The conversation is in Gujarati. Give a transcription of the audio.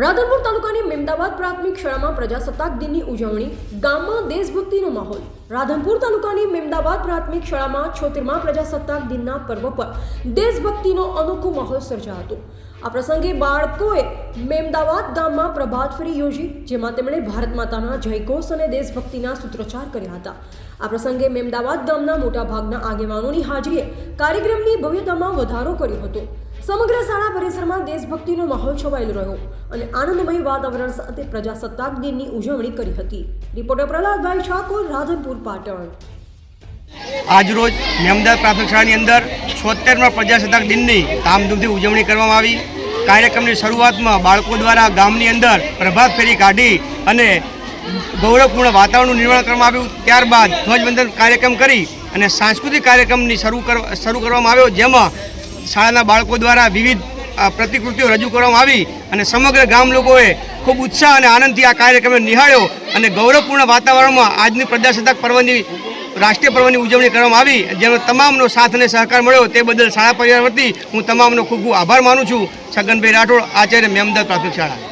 રાધનપુર તાલુકાની મેમદાવાદ પ્રાથમિક શાળામાં પ્રજાસત્તાક દિનની ઉજવણી, ગામમાં દેશભક્તિનો માહોલ. રાધનપુર તાલુકાની મેમદાવાદ પ્રાથમિક શાળામાં છોતેરમા પ્રજાસત્તાક દિનના પર્વ પર દેશભક્તિનો અનોખો માહોલ સર્જાયો હતો. આ પ્રસંગે બાળકોએ મેમદાવાદ ગામમાં પ્રભાત ફેરી યોજી, જેમાં તેમણે ભારત માતાના જયઘોષ અને દેશભક્તિના સૂત્રોચ્ચાર કર્યા હતા. આ પ્રસંગે મેમદાવાદ ગામના મોટાભાગના આગેવાનોની હાજરીએ કાર્યક્રમની ભવ્યતામાં વધારો કર્યો હતો. સમગ્ર શાળા પરિસરમાં દેશભક્તિનો માહોલ છવાયેલો રહ્યો અને આનંદમય વાતાવરણ સાથે પ્રજાસત્તાક દિનની ઉજવણી કરી હતી. રિપોર્ટર પ્રહલાદભાઈ ઠાકોર, રાધનપુર, પાટણ. આજરોજ મેમદાદ પ્રાથમિક શાળાની અંદર છોતેરમાં પ્રજાસત્તાક દિનની ધામધૂમથી ઉજવણી કરવામાં આવી. કાર્યક્રમની શરૂઆતમાં બાળકો દ્વારા ગામની અંદર પ્રભાત ફેરી કાઢી અને ગૌરવપૂર્ણ વાતાવરણનું નિર્માણ કરવામાં આવ્યું. ત્યારબાદ ધ્વજવંદન કાર્યક્રમ કરી અને સાંસ્કૃતિક કાર્યક્રમની શરૂ કર, શરૂ કરવામાં આવ્યો, જેમાં શાળાના બાળકો દ્વારા વિવિધ પ્રતિકૃતિઓ રજૂ કરવામાં આવી અને સમગ્ર ગામ લોકોએ ખૂબ ઉત્સાહ અને આનંદથી આ કાર્યક્રમને નિહાળ્યો અને ગૌરવપૂર્ણ વાતાવરણમાં આજની પ્રજાસત્તાક પર્વની, રાષ્ટ્રીય પર્વની ઉજવણી કરવામાં આવી. જેનો તમામનો સાથ અને સહકાર મળ્યો તે બદલ શાળા પરિવાર વતી હું તમામનો ખૂબ ખૂબ આભાર માનું છું. છગનભાઈ રાઠોડ, આચાર્ય મેમદાદ પ્રાથમિક શાળા.